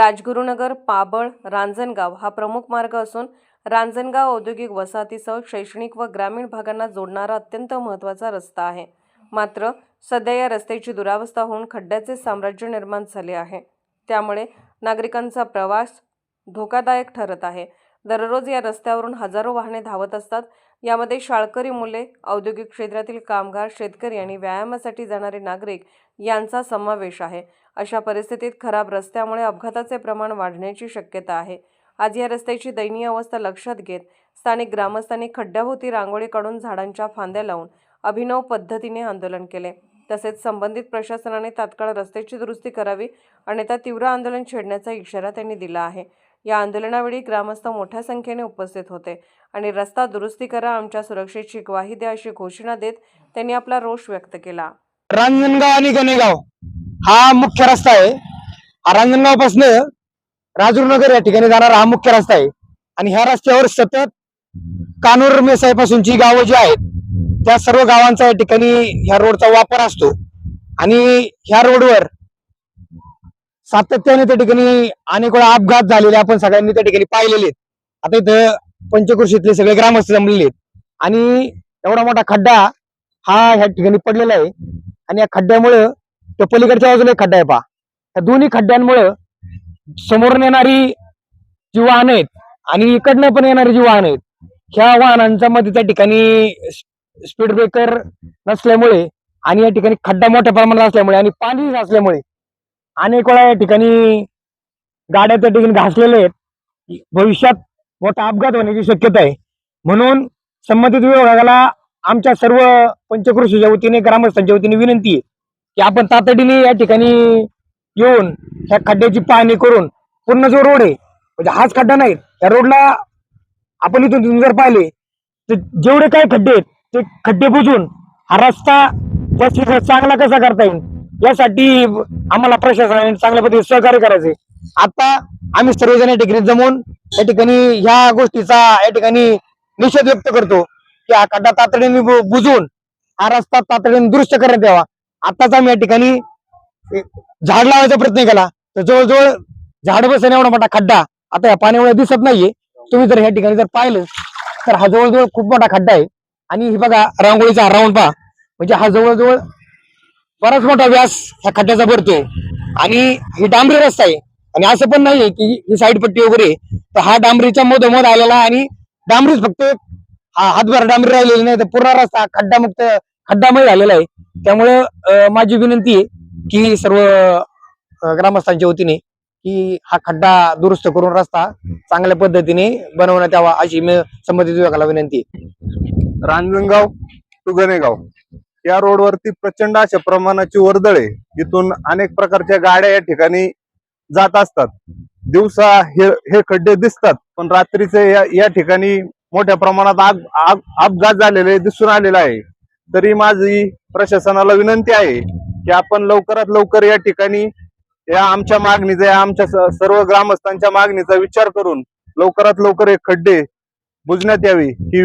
राजगुरुनगर पाबळ रांजणगाव हा प्रमुख मार्ग असून रांजणगाव औद्योगिक वसाहतीसह शैक्षणिक व ग्रामीण भागांना जोडणारा अत्यंत महत्त्वाचा रस्ता आहे. मात्र सध्या या रस्त्याची दुरावस्था होऊन खड्ड्याचे साम्राज्य निर्माण झाले आहे. त्यामुळे नागरिकांचा प्रवास धोकादायक ठरत आहे. दररोज या रस्त्यावरून हजारो वाहने धावत असतात. यामध्ये शाळकरी मुले औद्योगिक क्षेत्रातील कामगार शेतकरी आणि व्यायामासाठी जाणारे नागरिक यांचा समावेश आहे. अशा परिस्थितीत खराब रस्त्यामुळे अपघाताचे प्रमाण वाढण्याची शक्यता आहे. आज या रस्त्याची दयनीय अवस्था लक्षात घेत स्थानिक ग्रामस्थांनी खड्ड्याभोवती रांगोळी काढून झाडांच्या फांद्या लावून अभिनव पद्धतीने आंदोलन केले. तसेच संबंधित प्रशासनाने तात्काळ रस्त्याची दुरुस्ती करावी अन्यथा तीव्र आंदोलन छेडण्याचा इशारा त्यांनी दिला आहे. या आंदोलनावेळी ग्रामस्थ मोठ्या संख्येने उपस्थित होते. आणि रस्ता दुरुस्ती करा आमच्या सुरक्षेची ग्वाही द्या अशी घोषणा देत त्यांनी आपला रोष व्यक्त केला. रांजणगाव आणि गणेगाव हा मुख्य रस्ता आहे. हा रांजणगाव पासन राजूरनगर या ठिकाणी जाणारा हा मुख्य रस्ता आहे. आणि ह्या रस्त्यावर सतत कानूर मेसाई पासूनची गावं जी आहेत त्या सर्व गावांचा या ठिकाणी ह्या रोडचा वापर असतो. आणि ह्या रोडवर सातत्याने त्या ठिकाणी अनेक वेळा अपघात झालेले आपण सगळ्यांनी त्या ठिकाणी पाहिलेले आहेत. आता इथं पंचकृषीतले सगळे ग्रामस्थ जमलेले आहेत. आणि एवढा मोठा खड्डा हा ह्या ठिकाणी पडलेला आहे. आणि या खड्ड्यामुळं त्या पलीकडच्या बाजूला एक खड्डा आहे पहा. या दोन्ही खड्ड्यांमुळं समोरून येणारी जी वाहनं आहेत आणि इकडनं पण येणारी जी वाहनं आहेत ह्या वाहनांच्या मध्ये त्या ठिकाणी स्पीड ब्रेकर नसल्यामुळे आणि या ठिकाणी खड्डा मोठ्या प्रमाणात असल्यामुळे आणि पाणी असल्यामुळे अनेक वेळा या ठिकाणी गाड्या त्या ठिकाणी घासलेल्या आहेत. भविष्यात मोठा अपघात होण्याची शक्यता आहे. म्हणून संबंधित विभागाला आमच्या सर्व पंचकृषीच्या वतीने ग्रामस्थांच्या वतीने विनंती आहे की आपण तातडीने या ठिकाणी येऊन ह्या खड्ड्याची पाहणी करून पूर्ण जो रोड आहे म्हणजे हाच खड्डा नाही या रोडला आपण इथून तुम्ही जर पाहिले तर जेवढे काय खड्डे आहेत ते खड्डे बुजून हा रस्ता जास्त चांगला कसा करता येईल? यासाठी आम्हाला प्रशासनाने चांगल्या पद्धतीने सहकार्य करायचे आता आम्ही सर्वजण या ठिकाणी जमून या ठिकाणी ह्या गोष्टीचा या ठिकाणी निषेध व्यक्त करतो की हा खड्डा तातडीने बुजून बुजवून हा रस्ता तातडीने दुरुस्त करण्यात यावा. आताच आम्ही या ठिकाणी झाड लावायचा प्रयत्न केला. तर जवळजवळ झाड बसण्या एवढा मोठा खड्डा आता या पाण्यामुळे दिसत नाहीये. तुम्ही जर ह्या ठिकाणी जर पाहिलं तर हा जवळजवळ खूप मोठा खड्डा आहे. आणि हे बघा रांगोळीचा राऊंड पहा. म्हणजे हा जवळजवळ बराच मोठा व्यास ह्या खड्ड्याचा भरतो आणि ही डांबरी रस्ता आहे. आणि असं पण नाहीये की ही साईड पट्टी वगैरे तर हा डांबरीच्या मधोमध आलेला आहे आणि डांबरीच फक्त हा हातभर डांबरी राहिलेली नाही तर पूर्ण रस्ता खड्डामुक्त खड्डामय झालेला आहे. त्यामुळे माझी विनंती आहे की सर्व ग्रामस्थांच्या वतीने की हा खड्डा दुरुस्त करून रस्ता चांगल्या पद्धतीने बनवण्यात यावा अशी मी संबंधित विभागाला विनंती आहे. रांजणगाव टू गणेगाव. या रोडवरती प्रचंड अशा प्रमाणाची वर्दळ आहे इथून अनेक प्रकारच्या गाड्या या ठिकाणी जात असतात. दिवसा हे हे खड्डे दिसतात पण रात्रीचे या या ठिकाणी मोठ्या प्रमाणात आग आग अपघात झालेले दिसून आलेला आहे. तरी माझी प्रशासनाला विनंती आहे की आपण लवकरात लवकर या ठिकाणी या आमच्या मागणीचा या आमच्या सर्व ग्रामस्थांच्या मागणीचा विचार करून लवकरात लवकर हे खड्डे बुजण्यात यावी. ही